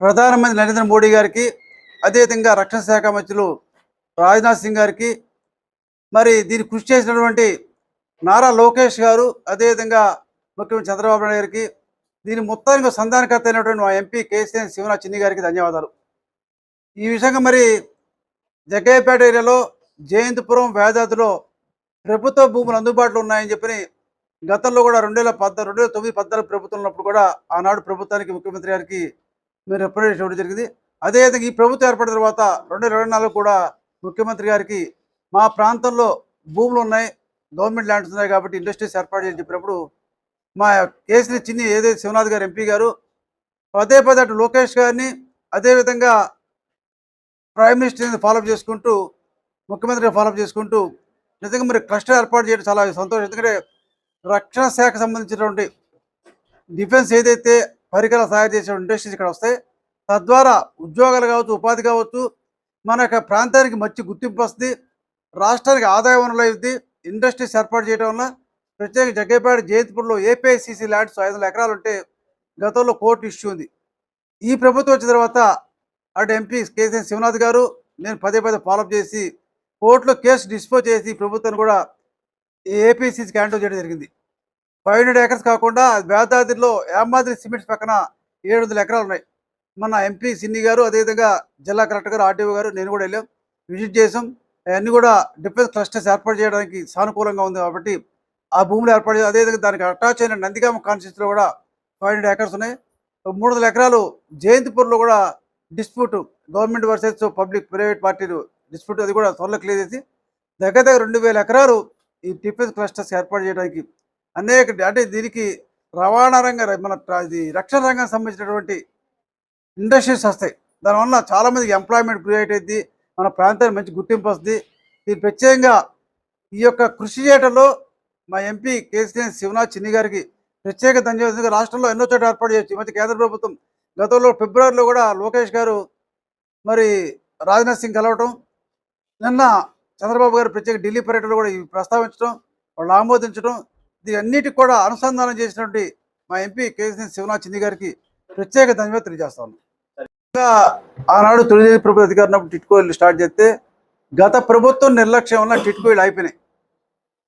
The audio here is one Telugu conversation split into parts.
ప్రధానమంత్రి నరేంద్ర మోడీ గారికి అదేవిధంగా రక్షణ శాఖ మంత్రులు రాజ్నాథ్ సింగ్ గారికి మరి దీన్ని కృషి చేసినటువంటి నారా లోకేష్ గారు అదేవిధంగా ముఖ్యమంత్రి చంద్రబాబు నాయుడు గారికి దీని మొత్తానికి సంధానకర్త అయినటువంటి మా ఎంపీ కేసీఎన్ శివనాథ్ చిన్ని గారికి ధన్యవాదాలు. ఈ విషయంగా మరి జగ్గయ్యపేట ఏరియాలో జయంతిపురం వేదాద్రిలో ప్రభుత్వ భూములు అందుబాటులో ఉన్నాయని చెప్పి గతంలో కూడా రెండు వేల పద్నాలుగు రెండు వేల తొమ్మిది పద్నాలుగు ప్రభుత్వం ఉన్నప్పుడు కూడా ఆనాడు ప్రభుత్వానికి ముఖ్యమంత్రి గారికి మీరు రిప్రజెంటేషన్ ఇవ్వడం జరిగింది. అదేవిధంగా ఈ ప్రభుత్వం ఏర్పడిన తర్వాత రెండు ఇరవై నాలుగు కూడా ముఖ్యమంత్రి గారికి మా ప్రాంతంలో భూములు ఉన్నాయి గవర్నమెంట్ ల్యాండ్స్ ఉన్నాయి కాబట్టి ఇండస్ట్రీస్ ఏర్పాటు చేసి చెప్పినప్పుడు మా కేసీని చిన్ని ఏదైతే శివనాథ్ గారు ఎంపీ గారు పదే పదే అటు లోకేష్ గారిని అదేవిధంగా ప్రైమ్ మినిస్టర్ని ఫాలోఅప్ చేసుకుంటూ ముఖ్యమంత్రిని ఫాలోఅప్ చేసుకుంటూ నిజంగా మరి క్లస్టర్ ఏర్పాటు చేయడం చాలా సంతోషం. ఎందుకంటే రక్షణ శాఖ సంబంధించినటువంటి డిఫెన్స్ ఏదైతే పరికరాలు తయారు చేసే ఇండస్ట్రీస్ ఇక్కడ వస్తాయి. తద్వారా ఉద్యోగాలు కావచ్చు ఉపాధి కావచ్చు మన యొక్క ప్రాంతానికి మంచి గుర్తింపు వస్తుంది. రాష్ట్రానికి ఆదాయ వనరులు అయింది ఇండస్ట్రీస్ ఏర్పాటు చేయడం వల్ల ప్రత్యేక జగ్గేపేట జయంతిపూర్లో ఏపీఐసిసి ల్యాండ్స్ ఐదు వందల ఎకరాలు ఉంటే గతంలో కోర్టు ఇష్యూ ఉంది. ఈ ప్రభుత్వం వచ్చిన తర్వాత అటు ఎంపీ కేసీఎన్ శివనాథ్ గారు నేను పదే పదే ఫాలోఅప్ చేసి కోర్టులో కేసు డిస్పోజ్ చేసి ప్రభుత్వాన్ని కూడా ఏపీసీసీకి హ్యాండ్ చేయడం జరిగింది. ఫైవ్ హండ్రెడ్ ఏకర్స్ కాకుండా వేదాద్రిలో యామాద్రి సిమెంట్స్ పక్కన ఏడు వందల ఎకరాలు ఉన్నాయి. మన ఎంపీ సిన్ని గారు అదేవిధంగా జిల్లా కలెక్టర్ గారు ఆర్టీఓ గారు నేను కూడా వెళ్ళాం. విజిట్ చేసాం. అవన్నీ కూడా డిఫెన్స్ క్లస్టర్స్ ఏర్పాటు చేయడానికి సానుకూలంగా ఉంది కాబట్టి ఆ భూములు ఏర్పాటు చేయాలి అదేవిధంగా దానికి అటాచ్ అయిన నందిగామ కాన్స్టిట్యూన్సీలో కూడా ఫైవ్ హండ్రెడ్ ఏకర్స్ ఉన్నాయి. మూడు వందల ఎకరాలు జయంతిపూర్లో కూడా dispute government versus public private పార్టీలు డిస్ప్యూట్ అది కూడా త్వరలో క్లియర్ చేసి దగ్గర దగ్గర రెండు వేల ఎకరాలు ఈ డిఫెన్స్ క్లస్టర్స్ ఏర్పాటు చేయడానికి అనేక అంటే దీనికి రవాణా రంగ మన ఇది రక్షణ రంగానికి సంబంధించినటువంటి ఇండస్ట్రీస్ వస్తాయి. దానివల్ల చాలామందికి ఎంప్లాయ్మెంట్ క్రియేట్ అయింది మన ప్రాంతానికి మంచి గుర్తింపు వస్తుంది. ఇది ప్రత్యేకంగా ఈ యొక్క కృషి చేయడంలో మా ఎంపీ కేసీఆర్ శివనాథ్ చిన్ని గారికి ప్రత్యేక ధన్యవాదాలు. రాష్ట్రంలో ఎన్నో చోట్ల ఏర్పాటు చేయొచ్చు. మంచి మధ్య కేంద్ర ప్రభుత్వం గతంలో ఫిబ్రవరిలో కూడా లోకేష్ గారు మరి రాజ్నాథ్ సింగ్ కలవటం నిన్న చంద్రబాబు గారు ప్రత్యేక ఢిల్లీ పర్యటనలో కూడా ఇవి ప్రస్తావించడం వాళ్ళు ఆమోదించడం దీని కూడా అనుసంధానం చేసినటువంటి మా ఎంపీ కేసీ శివనాథ్ చిన్ని గారికి ప్రత్యేక ధన్యవాదాలు తెలియజేస్తాను. ఇంకా ఆనాడు తొలి ప్రభుత్వ అధికారం టిట్కో స్టార్ట్ చేస్తే గత ప్రభుత్వం నిర్లక్ష్యం వల్ల టిట్కో అయిపోయినాయి.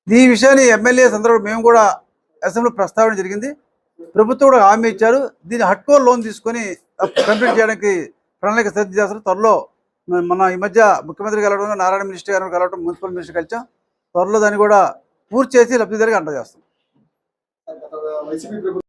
ఈ విషయాన్ని ఎమ్మెల్యే సందర్భంలో మేము కూడా అసెంబ్లీ ప్రస్తావన జరిగింది. ప్రభుత్వం కూడా హామీ ఇచ్చారు. దీన్ని హట్కో లోన్ తీసుకొని కంప్లీట్ చేయడానికి ప్రణాళిక సిద్ధం చేస్తారు. త్వరలో మన ఈ మధ్య ముఖ్యమంత్రి కలవడం నారాయణ మినిస్టర్ గారు కలవడం మున్సిపల్ మినిస్టర్ కలిసాం. త్వరలో దాన్ని కూడా పూర్తి చేసి లబ్ధిదారికి అందజేస్తాం వైసీపీ ప్రభుత్వం